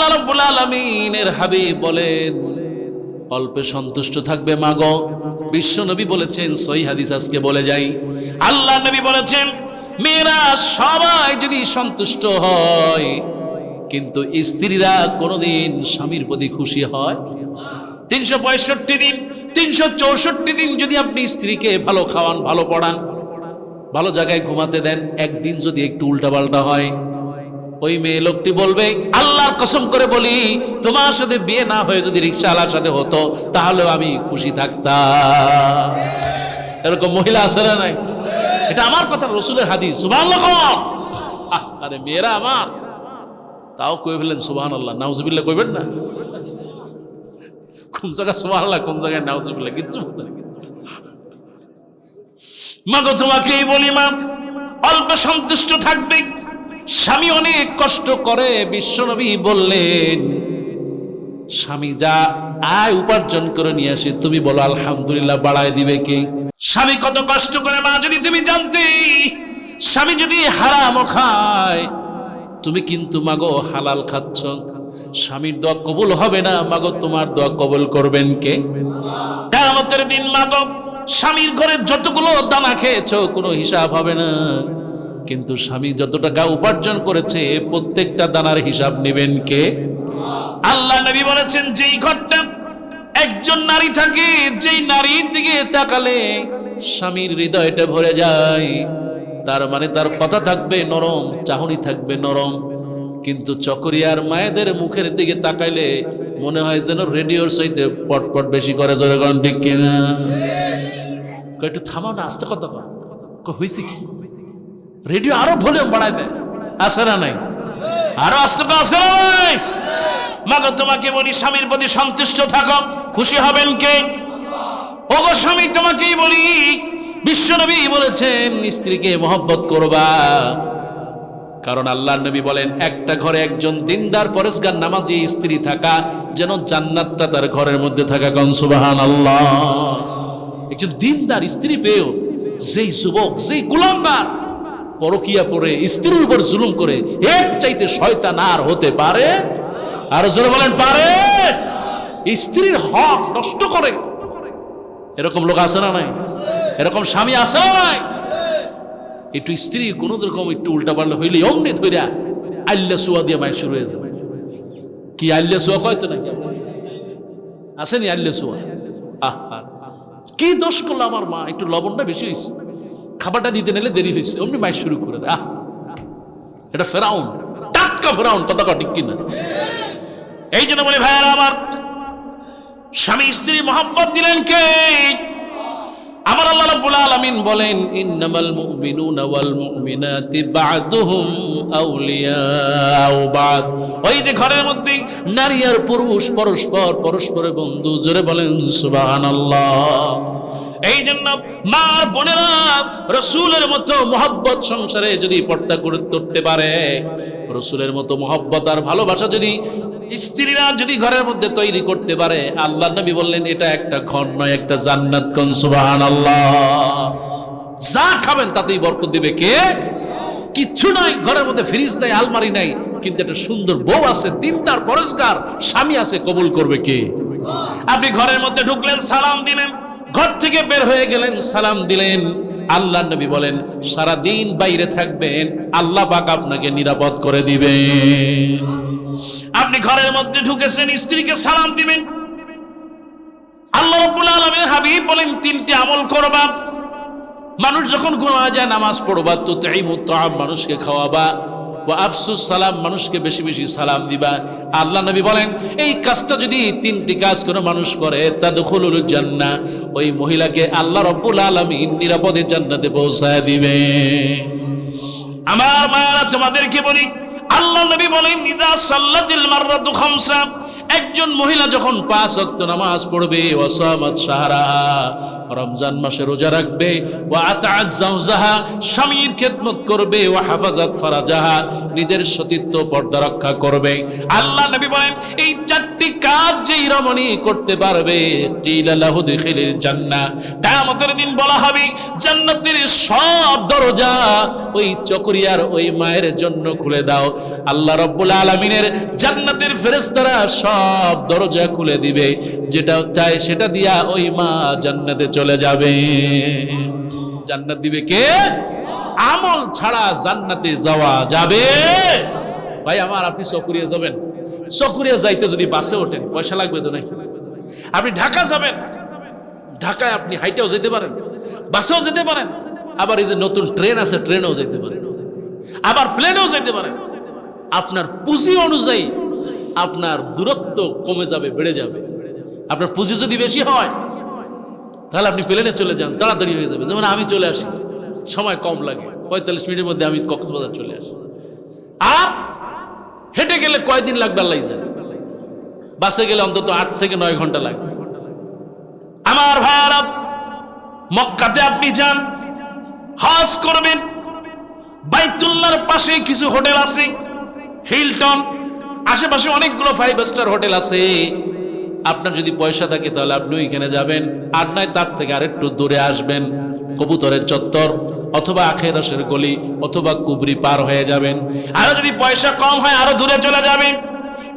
আল্লাহ রাব্বুল আলামিনের হাবিব বলেন, অল্পে সন্তুষ্ট থাকবে মাগো বিশ্ব নবী বলেছেন সই হাদিস আজকে বলে যাই। আল্লাহ নবী বলেছেন, মেয়েরা সবাই যদি সন্তুষ্ট হয়, কিন্তু স্ত্রীরা কোনোদিন স্বামীর প্রতি খুশি হয়। তিনশো পঁয়ষট্টি দিন, তিনশো চৌষট্টি দিন যদি আপনি স্ত্রীকে ভালো খাওয়ান, ভালো পড়ান, ভালো জায়গায় ঘুমাতে দেন, একদিন যদি একটু উল্টাপাল্টা হয় ওই মেয়ে লোকটি বলবে, আল্লাহর কসম করে বলি, তোমার সাথে বিয়ে না হয়ে যদি রিক্সাওয়ালার সাথে হতো, তাহলেও আমি খুশি থাকতাম। এরকম মহিলা আছে না নাই? এটা আমার কথা, রসুলের হাদিস সুবাহ আরে মেয়েরা আমার। তাও কই ফেলেন সুবাহ আল্লাহ নাউজুবিল্লাহ কইবেন না? কোন জায়গায় সুবাহ আল্লাহ কোন জায়গায় নাউজুবিল্লাহ, কিচ্ছু। মা গো তোমাকেই বলি, মা, অল্প সন্তুষ্ট থাকবে। স্বামী অনেক কষ্ট করে বিশ্বনবী বললেন, স্বামী, যা আয় উপার্জন করে নিয়ে আসে, তুমি বলো আলহামদুলিল্লাহ, বাড়ায় দিবে কে? স্বামী কত কষ্ট করে, মা, যদি তুমি জানতে, স্বামী যদি হারাম খায়, তুমি কিন্তু মাগো হালাল খাচ্ছ। স্বামীর দোয়া কবুল হবে না মাগো তোমার দোয়া কবুল করবেন কে? কেয়ামতের দিন মাগো স্বামীর ঘরে যতগুলো দানা খেয়েছো, কোনো হিসাব হবে না। কিন্তু স্বামী যত টাকা উপার্জন করেছে, প্রত্যেকটা দানার হিসাব নেবেন কে? আল্লাহ নবী বলেছেন, যেই ঘরটা একজন নারী থাকে, যেই নারীর দিকে তাকালে স্বামীর হৃদয়টা ভরে যায়। তার মানে তার কথা থাকবে নরম, চাহনি থাকবে নরম। কিন্তু চকরিয়ার মায়েদের মুখের দিকে তাকাইলে মনে হয় যেন রেডিওর সহিতে পটপট বেশি করে জোরে গন ঠিক কিনা। একটু থামাও না, আস্তে কথা হয়েছে কি? রেডিও আরও ভলিউম বাড়াই দেয় না নাই? আরও আস্তে আছে না নাই? মাগো, তোমাকে বলি, স্বামীর প্রতি সন্তুষ্ট থাকো। খুশি হবেন কে? ওগো স্বামী, তোমাকেই বলি, বিশ্বনবী বলেছেন, স্ত্রীকে মহব্বত করবা। কারণ আল্লাহ নবী বলেন, একটা ঘরে একজন দিনদার, পরেশগার নামাজি স্ত্রী থাকা, যেন জান্নাতটা তার ঘরের মধ্যে থাকা কনসুবাহান আল্লাহ একজন দিনদার স্ত্রী পেয়েও, যেই যুবক, যেই গুলামগার পরকিয়া পরে স্ত্রীর উপর জুলুম করে, এর চাইতে শয়তান আর হতে পারে? আর জোরে বলেন, পারে? স্ত্রীর হক নষ্ট করে। এরকম লোক আছে না নাই? এরকম স্বামী আছে না নাই? একটু স্ত্রী কোন রকম একটু উল্টা পাল্টা হইলে অমনি ধইরা আল্লা সুয়া দিয়ে মায় শুরু হয়ে যাবে। কি আল্লা সুয়া কয় তো নাকি আসেনি আল্লা সুয়া? আহা। কি দোষ করল আমার মা? একটু লবণটা বেশি হয়েছে খাবারটা দিতে নিলে দেরি হয়েছে। অমনি মায় শুরু করে আহ, এটা ফেরাউন। টাটকা ফেরাউন, কথা ঠিক কিনা? এই জন্য বলে ভাইয়ারা, আমার স্বামী, স্ত্রী মোহাম্মত দিলেন কে? আমার আল্লাহ রাব্বুল আলামিন বলেন, ইন্নামাল মুমিনুনা ওয়াল মুমিনাতি বা'দুহুম আউলিয়াউ বা'দ। ওই যে ঘরের মধ্যে নারী আর পুরুষ, পরস্পর, পরস্পরের বন্ধু, জোরে বলেন, সুবহানাল্লাহ। এই জন্য মার বোনেরা, রসুলের মতো মহব্বত সংসারে যদি পর্দা করে করতে পারে, রসুলের মতো মহব্বত আর ভালোবাসা যদি স্ত্রীরা যদি ঘরের মধ্যে তৈরি করতে পারে আল্লাহ নবী বললেন, এটা একটা ঘর নয়, একটা জান্নাত সুবাহান আল্লাহ যা খাবেন তাতেই বরকত দিবে কে? কিচ্ছু নাই, ঘরের মধ্যে ফ্রিজ নাই, আলমারি নাই, কিন্তু একটা সুন্দর বউ আছে, দিনদার পরস্কার স্বামী আছে, কবুল করবে কে? আপনি ঘরের মধ্যে ঢুকলেন, সালাম দিলেন ঘর থেকে বের হয়ে গেলেন, সালাম দিলেন। আল্লাহ নবী বলেন সারা দিন বাইরে থাকবেন, আল্লাহ পাক আপনাকে নিরাপদ করে দিবেন আপনি ঘরের মধ্যে ঢুকেছেন, স্ত্রীকে সালাম দিবেন। আল্লাহ রাব্বুল আলামিন হাবিব বলেন, তিনটি আমল করবা। মানুষ যখন ঘুমা যায়, নামাজ পড়বা, তো তাই মানুষকে খাওয়াবা। ও আফসুস সালাম, মানুষকে বেশি বেশি সালাম দিবা। আল্লাহ নবী বলেন, এই কাজটা যদি তিনটি কাজ কোনো মানুষ করে তা দখলুল জান্না ওই মহিলাকে আল্লাহ রব্বুল আলমিন নিরাপদে জান্নাতে পৌঁছায় দিবে। আমার মায়েরা তোমাদেরকে বলি, আল্লাহ নবী বলেন নিজা সাল্লাতিল মাররাতু খামসা একজন মহিলা যখন পাঁচ ওয়াক্ত নামাজ পড়বে, ওয়াসামাত সাহারা, রমজান মাসে রোজা রাখবে ও জাওজাহা স্বামীর খেদমত করবে ও হাফাজাত ফারাজাহা, নিজের সতীত্ব পর্দা রক্ষা করবে। আল্লাহ নবী বলেন, এই চারটি কাজ যেই রমণী করতে পারবে লাহু কিয়ামতের দিন বলা হবে, জান্নাতের সব দরজা ওই চকরিয়ার ওই মায়ের জন্য খুলে দাও। আল্লাহ রব্বুল আলামিনের জান্নাতের ফেরেশতারা সব দরজা খুলে দিবে। যেটা চায় সেটা দিয়া ওই মা জান্নাতে চলে যাবে। জান্নাত দিবে কে? আমল ছাড়া জান্নাতে যাওয়া যাবে। ভাই, আমার আপনি চকুরিয়া যাবেন। চকুরিয়া যাইতে যদি বাসে ওঠেন, পয়সা লাগবে তো নাই? আপনি ঢাকা যাবেন। ঢাকায় আপনি হাইটেও যেতে পারেন, বাসেও যেতে পারেন। আবার এই যে নতুন ট্রেন আছে, ট্রেনেও যেতে পারেন। আবার প্লেনেও যেতে পারেন। আপনার পুঁজি অনুযায়ী আপনার দূরত্ব কমে যাবে, বেড়ে যাবে। আপনার পুঁজি যদি বেশি হয়, তাহলে আপনি প্লেনে চলে যান, তাড়াতাড়ি হয়ে যাবে। যেমন আমি চলে আসি, সময় কম লাগে। পঁয়তাল্লিশ মিনিটের মধ্যে আমি কক্সবাজার চলে আসি। আর হেঁটে গেলে কয়দিন লাগবে আল্লাহ জানে। বাসে গেলে অন্তত আট থেকে নয় ঘণ্টা লাগবে। আমার ভাইয়ারা, মক্কাতে আপনি যান, হজ করবেন। বাইতুল্লাহর পাশে কিছু হোটেল আছে, হিলটন। আশেপাশে অনেকগুলো ফাইভ স্টার হোটেল আছে। আপনার যদি পয়সা থাকে, তাহলে আপনি ওইখানে যাবেন। আর নয়, তার থেকে আরেকটু দূরে আসবেন। কবুতরের চত্বর অথবা আখের আখেরাসের গলি অথবা কুবরি পার হয়ে যাবেন। আরও যদি পয়সা কম হয়, আরও দূরে চলে যাবেন।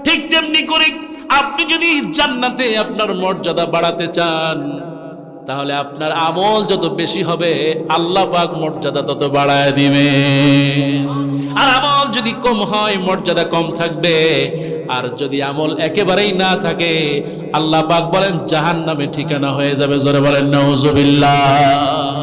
ঠিক তেমনি করে আপনি যদি জান্নাতে আপনার মর্যাদা বাড়াতে চান, তাহলে আপনার আমল যত বেশি হবে, আল্লাহ পাক মর্যাদা তত বাড়ায় দিবে আর আমল যদি কম হয়, মর্যাদা কম থাকবে। আর যদি আমল একেবারেই না থাকে, আল্লাহ পাক বলেন জাহান নামে ঠিকানা হয়ে যাবে। জোরে বলেন নওজুবিল্লাহ